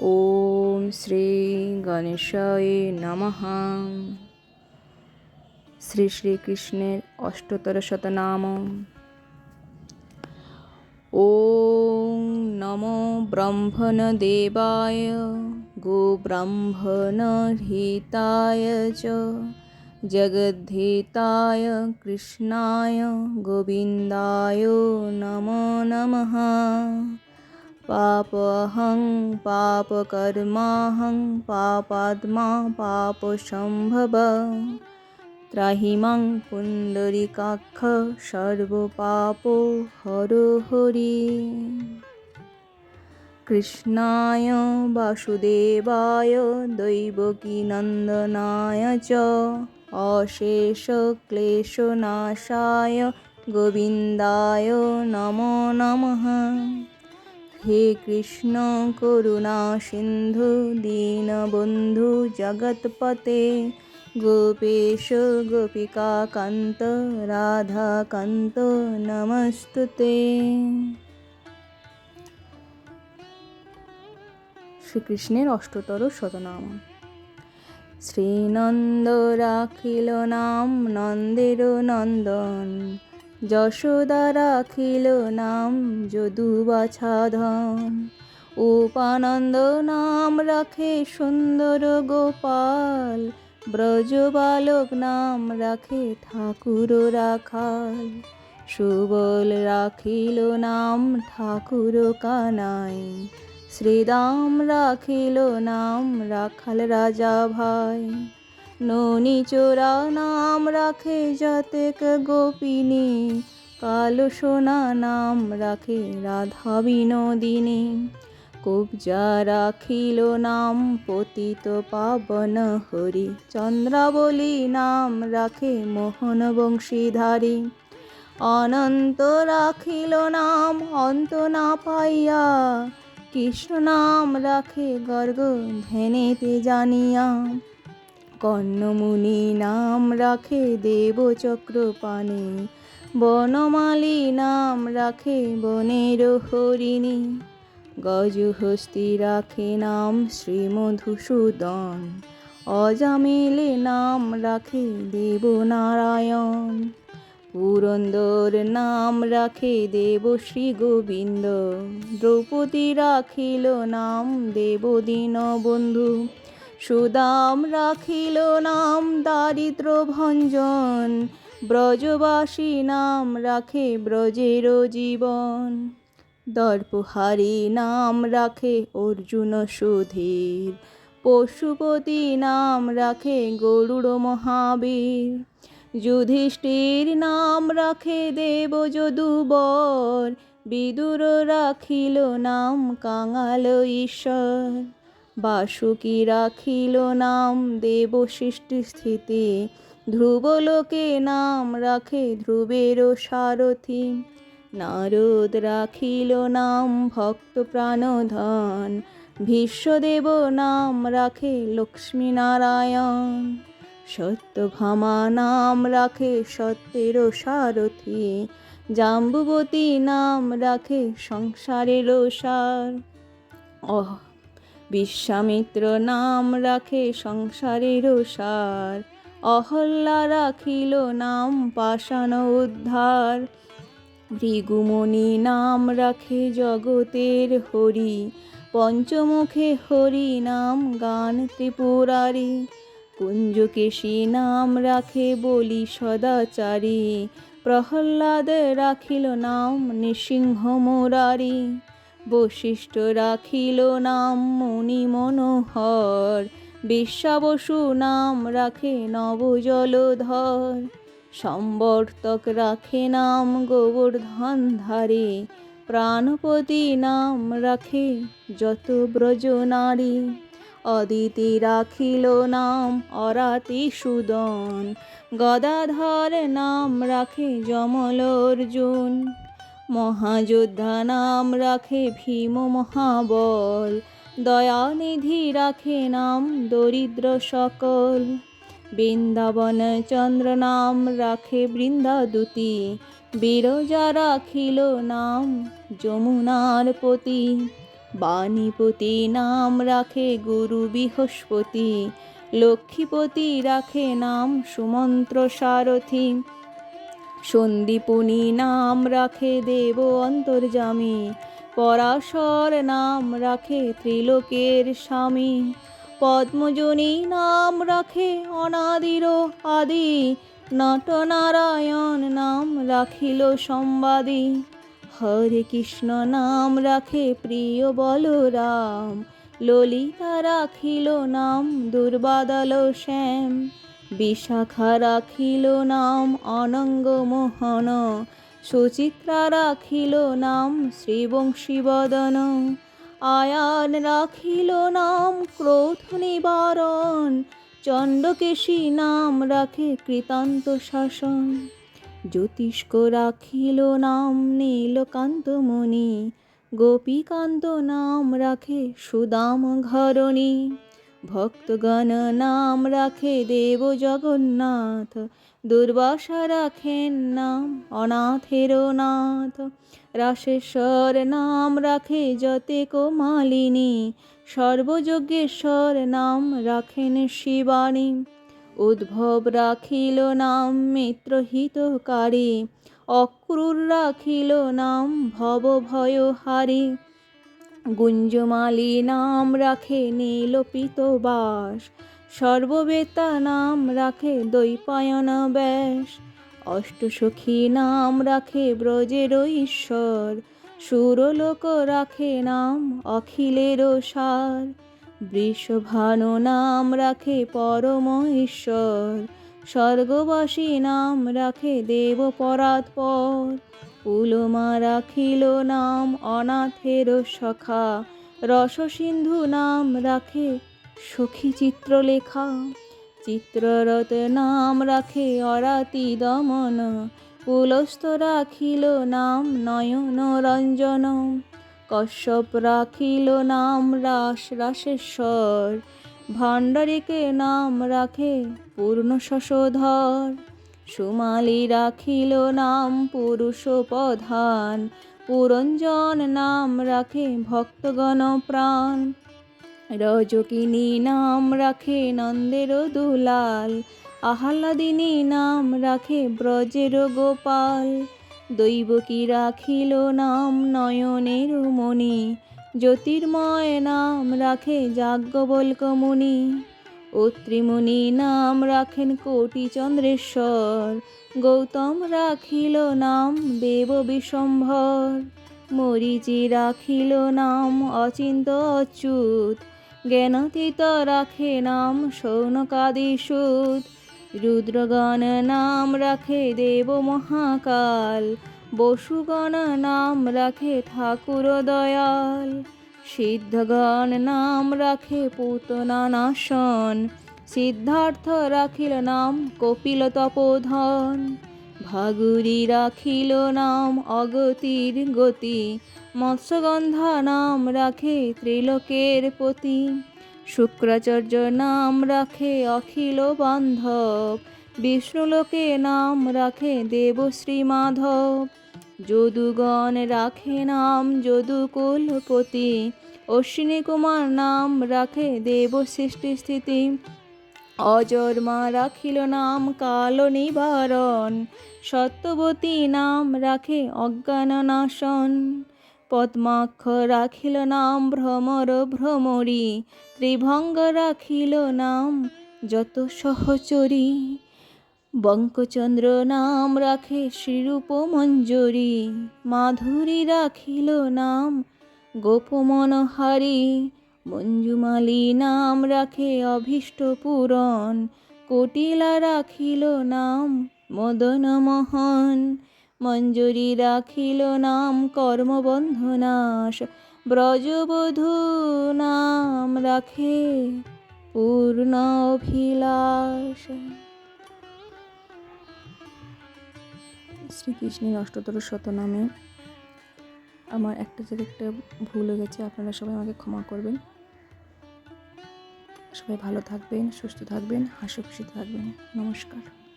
ওম শ্রী গণেশায় নমঃ। শ্রী শ্রীকৃষ্ণের অষ্টতর শতনাম। ওম নমো ব্রহ্মণ দেবায় গো ব্রহ্মণ হিতায় চ, জগদ্ধিতায় কৃষ্ণায়, গোবিন্দায় নমো নমঃ। পাপহং পাপকর্মাহং পাপাত্মা পাপসম্ভব ত্রাহি মাং পুণ্ডরিকাক্ষ সর্বপাপ হর হরি কৃষ্ণায় বাসুদেবায় দৈবকীনন্দনায় চ অশেষ ক্লেশনাশায় গোবিন্দায় নমো নমঃ হে কৃষ্ণ, করুণা সিন্ধু, দীনবন্ধু জগৎপতে। গোপেশ গোপিকা কান্ত রাধা কান্ত নমস্তুতে। শ্রীকৃষ্ণের অষ্টতর শতনাম। শ্রীনন্দ রাখিল নাম নন্দের নন্দন। যশোদা রাখিল নাম যদু বাছাধন উপানন্দ নাম রাখে সুন্দর গোপাল। ব্রজ বালক নাম রাখে ঠাকুর রাখাল। সুবল রাখিল নাম ঠাকুর কানাই। শ্রীদাম রাখিল নাম রাখাল রাজা ভাই। ননি চোরা নাম রাখে যতেক গোপিনী। কালো সোনা নাম রাখে রাধা বিনোদিনী। কুবজা রাখিল নাম পতিত পাবন হরি। চন্দ্রাবলী নাম রাখে মোহন বংশীধারী। অনন্ত রাখিল নাম অন্ত না পাইয়া। কৃষ্ণ নাম রাখে গর্গ ধ্যানেতে জানিয়া। কর্ণমুনি নাম রাখে দেবচক্র পানে। বনমালী নাম রাখে বনের হরিণী। গজহস্তি রাখে নাম শ্রীমধুসূদন। অজামিলে নাম রাখে দেবনারায়ণ। পুরন্দর নাম রাখে দেব শ্রী গোবিন্দ। দ্রৌপদী রাখিল নাম দেব বন্ধু সুদাম রাখিল নাম দারিদ্র ভঞ্জন ব্রজবাসী নাম রাখে ব্রজের জীবন। দর্পহারি নাম রাখে অর্জুন সুধীর, পশুপতি নাম রাখে গরুড় মহাবীর। যুধিষ্ঠির নাম রাখে দেব যদুবর বিদুর রাখিল নাম কাঙাল ঈশ্বর। বাসুকি রাখিল নাম দেব সৃষ্টি স্থিতি। ধ্রুবলোকে নাম রাখে ধ্রুবেরও সারথি। নারদ রাখিল নাম ভক্ত প্রাণধন। ভীষ্মদেব নাম রাখে লক্ষ্মী নারায়ণ সত্যভামা নাম রাখে সত্যেরও সারথি। জাম্বুবতী নাম রাখে সংসারেরও সার। অহ বিশ্বামিত্র নাম রাখে সংসারের সার। অহল্লা রাখিল নাম পাষাণ উদ্ধার। ভৃগুমণি নাম রাখে জগতের হরি। পঞ্চমুখে হরি নাম গান ত্রিপুরারি। কুঞ্জকেশী নাম রাখে বলি সদাচারী। প্রহ্লাদ রাখিল নাম নৃসিংহ মুরারি। বশিষ্ঠ রাখিল নাম মণি মনোহর। বিশ্বাবসু নাম রাখে নবজলধর। সম্বর্তক রাখে নাম গোবর্ধন ধারে। প্রাণপতি নাম রাখে যত ব্রজ নারী। অদিতি রাখিল নাম অরাতি সুদন। গদাধর নাম রাখে যমল অর্জুন। মহাযোদ্ধা নাম রাখে ভীম মহাবল, দয়ানিধি রাখে নাম দরিদ্র সকল। বৃন্দাবন চন্দ্র নাম রাখে বৃন্দাদুতি, বিরজা রাখিল নাম যমুনার পতি। বাণীপতি নাম রাখে গুরু বৃহস্পতি, লক্ষ্মীপতি রাখে নাম সুমন্ত্র সারথী। সন্দীপনী নাম রাখে দেব অন্তর্জামী পরাশর নাম রাখে ত্রিলোকের স্বামী, পদ্মজনী নাম রাখে অনাদির আদি, নটনারায়ণ নাম রাখিল সম্বাদী, হরে কৃষ্ণ নাম রাখে প্রিয় বলরাম, ললিতা রাখিল নাম দুর্বাদল শ্যাম। বিশাখা রাখিল নাম অনঙ্গ মোহন, সুচিত্রা রাখিল নাম শ্রীবংশীবদন আয়ান রাখিল নাম ক্রোধ নিবারণ চণ্ডকেশী নাম রাখে কৃতান্ত শাসন, জ্যোতিষ্ক রাখিল নাম নীলকান্তমণি গোপীকান্ত নাম রাখে সুদাম ঘরণী। ভক্তগণ নাম রাখে দেব জগন্নাথ, দুর্বাসা রাখেন নাম অনাথের নাথ। রাশেশ্বর নাম রাখে যতে কোমালিনী, সর্বযজ্ঞেশ্বর নাম রাখেন শিবানী। উদ্ভব রাখিল নাম মিত্রহিতকারী অক্রুর রাখিল নাম ভব ভয়হারী গুঞ্জমালী নাম রাখে নীলপিত বাস সর্ববেতা নাম রাখে দৈপায়ন ব্যাস। অষ্টসখী নাম রাখে ব্রজের ঈশ্বর, সুরলোক রাখে নাম অখিলের সার। বৃষভানু নাম রাখে পরম ঈশ্বর, স্বর্গবাসী নাম রাখে দেব পরাৎপর। পুলমা রাখিল নাম অনাথের সখা, রসসিন্ধু নাম রাখে সখী চিত্রলেখা চিত্ররথ নাম রাখে অরাতি দমন, পুলস্ত রাখিল নাম নয়ন রঞ্জন, কশ্যপ রাখিল নাম রাস রাসেশ্বর, ভাণ্ডারিকে নাম রাখে পূর্ণ শশধর। সুমালি রাখিল নাম পুরুষ প্রধান পুরঞ্জন নাম রাখে ভক্তগণ প্রাণ। রজকিনী নাম রাখে নন্দের দুলাল, আহ্লাদিনী নাম রাখে ব্রজের গোপাল। দৈবকী রাখিল নাম নয়নের মণি জ্যোতির্ময় নাম রাখে যাজ্ঞবল্ক মুনি অত্রিমুনি নাম রাখেন কোটি চন্দ্রেশ্বর গৌতম রাখিল নাম দেব বিশম্ভর মরিচি রাখিল নাম অচিন্ত অচ্যুত, জ্ঞানতীত রাখে নাম সৌনকাদি সুত রুদ্রগণ নাম রাখে দেব মহাকাল, বসুগণ নাম রাখে ঠাকুর দয়াল সিদ্ধগণ নাম রাখে পুতনা নাশন সিদ্ধার্থ রাখিল নাম কপিল তপোধন। ভাগুরি রাখিল নাম অগতির গতি। মৎস্যগন্ধা নাম রাখে ত্রিলোকের পতি। শুক্রাচার্য নাম রাখে অখিল বান্ধব। বিষ্ণুলোকে নাম রাখে দেবশ্রী মাধব। যদুগণ রাখে নাম যদুকুলপতি। অশ্বিনী কুমার নাম রাখে দেব সৃষ্টি স্থিতি। অজর্মা রাখিল নাম কাল নিবারণ সত্যবতী নাম রাখে অজ্ঞান নাশন পদ্মাক্ষ রাখিল নাম ভ্রমর ভ্রমরী। ত্রিভঙ্গ রাখিল নাম যত সহচরী। বঙ্কচন্দ্র নাম রাখে শ্রীরূপ মঞ্জুরি মাধুরী রাখিল নাম গোপমনহারী, মঞ্জুমালী নাম রাখে অভীষ্ট পূরণ কোটিলা রাখিল নাম মদন মোহন মঞ্জুরি রাখিল নাম কর্মবন্ধনাশ, ব্রজবধূ নাম রাখে পূর্ণ অভিলাষ। শ্রীকৃষ্ণের অষ্টতর শতনামে আমার একটা জায়গায় একটা ভুল হয়ে গেছে, আপনারা সবাই আমাকে ক্ষমা করবেন। সবাই ভালো থাকবেন, সুস্থ থাকবেন হাসি খুশি থাকবেন। নমস্কার।